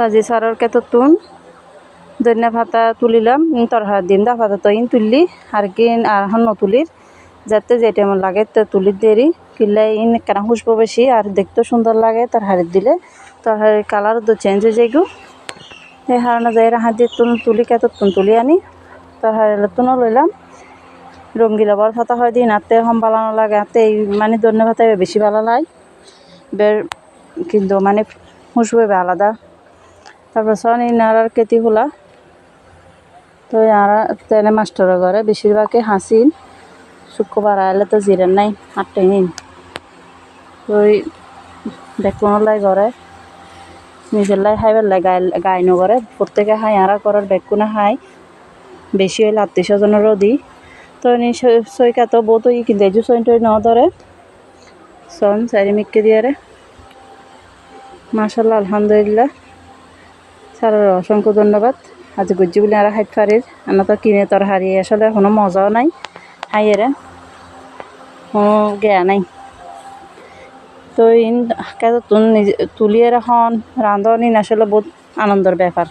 সাজি সারর কেতো তুন। ধনিয়া পাতা তুলিলাম তরহার দিন, দা পাতা তো ইন তুললি, আর কি আর হন তুলির। যাতে যেটা আমার লাগে, তো তুলির দেরি। কিনলে ইন কেন খুশবো বেশি, আর দেখতেও সুন্দর লাগে, তার তরহারির দিলে। তরহারির কালার তো চেঞ্জ হয়ে যাইগু। এই হারানো যায় হাত দিয়ে তুন তুলি, কেতো তুন তুলি আনি। তার তরহারি তুনও লইলাম। রঙ্গিলা বর পাতা হয় দিন আতে হম বালানো লাগে আতে এই মানে ধনিয়া পাতা বেশি ভালো লাগে। বের, কিন্তু মানে খুশবু আলাদা। তারপর সন ইনার কেতি হলা। তো আর তেনে মাস্টারের ঘরে, বেশিরভাগই হাসিন। শুক্রবার আইলে তো জিরেন নাই আটটাই নিন। তো দেখুন লাই ঘরে নিজের লাই খাইবার লাই গাই গাই নগরে প্রত্যেকে খাই আর করার বেকুনে খাই বেশি হইলে আত্মীয় স্বজনেরও দিই তো নি সৈকা তো বউ তো ই কিন্তু এজু সইন টই ন ধরে। সন, চারি মিক্কে দিয়ে রে। মাশাল্লাহ, আলহামদুলিল্লাহ। স্যারের অসংখ্য ধন্যবাদ। আজ গুজি বলে আর হাইট পারির আমরা তো কিনে তোর হারিয়ে আসলে কোনো মজাও নাই। হাইয়েরে কোনো গেয়া নাই। তো ইন তুলি তুলিয়ে এখন রাঁধন ইন আসলে বহুত আনন্দের ব্যাপার